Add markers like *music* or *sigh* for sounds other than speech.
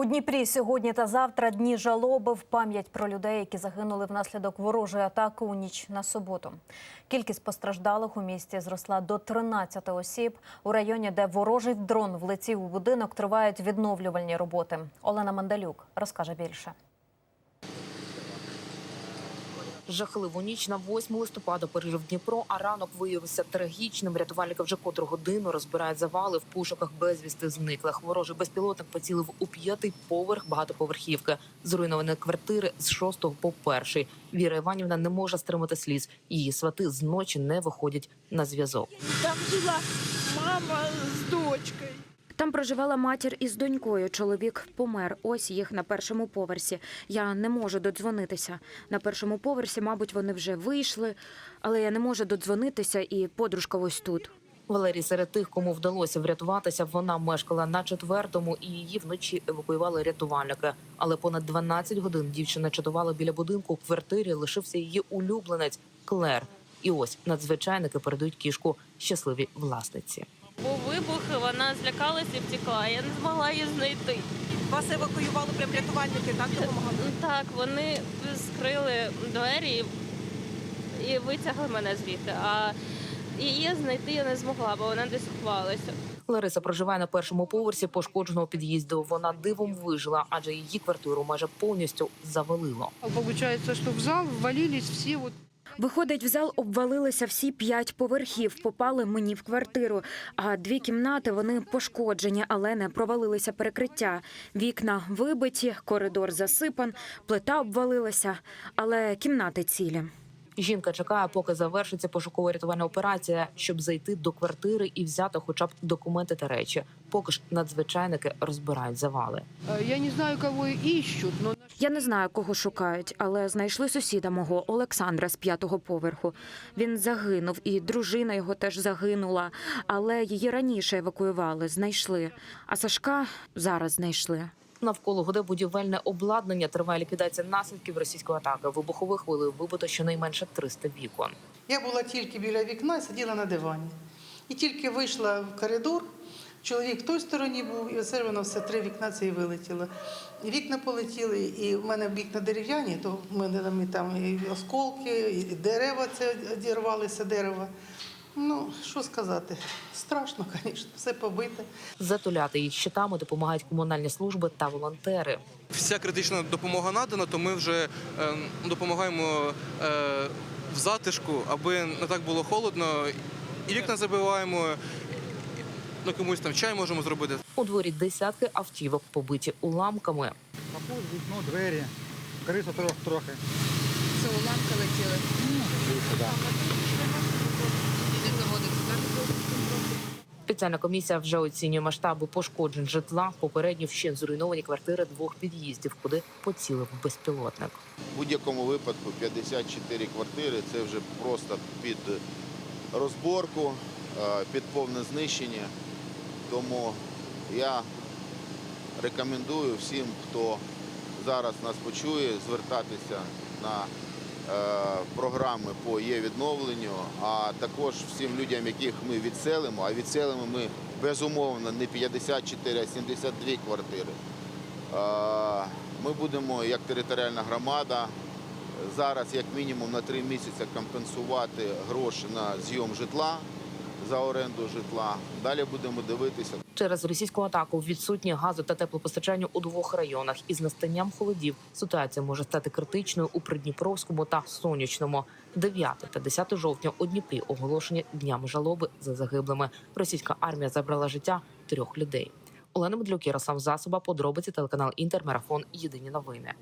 У Дніпрі сьогодні та завтра дні жалоби в пам'ять про людей, які загинули внаслідок ворожої атаки у ніч на суботу. Кількість постраждалих у місті зросла до 13 осіб. У районі, де ворожий дрон влетів у будинок, тривають відновлювальні роботи. Олена Мандалюк розкаже більше. Жахливу ніч на 8 листопада пережив Дніпро, а ранок виявився трагічним. Рятувальники вже котру годину розбирають завали в пошуках безвісти зниклих. Ворожий безпілотник поцілив у п'ятий поверх багатоповерхівки. Зруйновані квартири з шостого по перший. Віра Іванівна не може стримати сліз. Її свати з ночі не виходять на зв'язок. Там жила мама з дочкою. Там проживала матір із донькою. Чоловік помер. Ось їх на першому поверсі. Я не можу додзвонитися. На першому поверсі, мабуть, вони вже вийшли, але я не можу додзвонитися, і подружка ось тут. Валерій серед тих, кому вдалося врятуватися, вона мешкала на четвертому, і її вночі евакуювали рятувальники. Але понад 12 годин дівчина чатувала біля будинку. В квартирі лишився її улюбленець Клер. І ось надзвичайники передають кішку щасливій власниці. Вибух, вона злякалася і втекла. Я не змогла її знайти. Вас евакуювали прям рятувальники, так допомагали? Так, вони скрили двері і витягли мене звідти. А її знайти я не змогла, бо вона десь ховалася. Лариса проживає на першому поверсі пошкодженого під'їзду. Вона дивом вижила, адже її квартиру майже повністю завалило. Получается, что в зал ввалились все вот Виходить, в зал обвалилися всі п'ять поверхів, попали мені в квартиру. А дві кімнати вони пошкоджені, але не провалилися перекриття. Вікна вибиті, коридор засипан, плита обвалилася, але кімнати цілі. Жінка чекає, поки завершиться пошуково-рятувальна операція, щоб зайти до квартири і взяти хоча б документи та речі. Поки ж надзвичайники розбирають завали. э, я не знаю, кого ищут, но Я не знаю, кого шукають, але знайшли сусіда мого Олександра з п'ятого поверху. Він загинув, і дружина його теж загинула, але її раніше евакуювали, знайшли. А Сашка зараз знайшли. Навколо гуде будівельне обладнання триває ліквідація наслідків російської атаки. Вибуховою хвилею вибито щонайменше 300 вікон. Я була тільки біля вікна сиділа на дивані. І тільки вийшла в коридор, чоловік в той стороні був, і оце воно все три вікна це і вилетіло. І вікна полетіли, і в мене вікна дерев'яні, то в мене там і осколки, і дерева це одірвалися дерева. Ну, що сказати, страшно, *laughs* звісно, все побите. Затуляти їх щитами допомагають комунальні служби та волонтери. вся критична допомога надана, то ми вже е, допомагаємо е, в затишку, аби не так було холодно. І вікна забиваємо, ну комусь там чай можемо зробити. У дворі десятки автівок побиті уламками. Капот, вікно, двері, криса трохи. трохи. Це уламки летіли. Спеціальна комісія вже оцінює масштаби пошкоджень житла. Попередньо вщент зруйновані квартири двох під'їздів, куди поцілив безпілотник. В будь-якому випадку 54 квартири це вже просто під розборку, е, під повне знищення. Тому я рекомендую всім, хто зараз нас почує, звертатися на програми по є відновленню, а також всім людям, яких ми відселимо, а відселимо ми безумовно не 54, а 72 квартири. Е, Ми будемо як територіальна громада зараз, як мінімум, на три місяці компенсувати гроші на зйом житла за оренду житла. Далі будемо дивитися. Через російську атаку відсутні газу та теплопостачання у двох районах. Із настанням холодів ситуація може стати критичною у Придніпровському та Сонячному. 9 та 10 жовтня у Дніпрі оголошені днями жалоби за загиблими. Російська армія забрала життя трьох людей. Олена Медлюк, Ярослав Засоба, подробиці телеканал Інтермарафон. Єдині новини.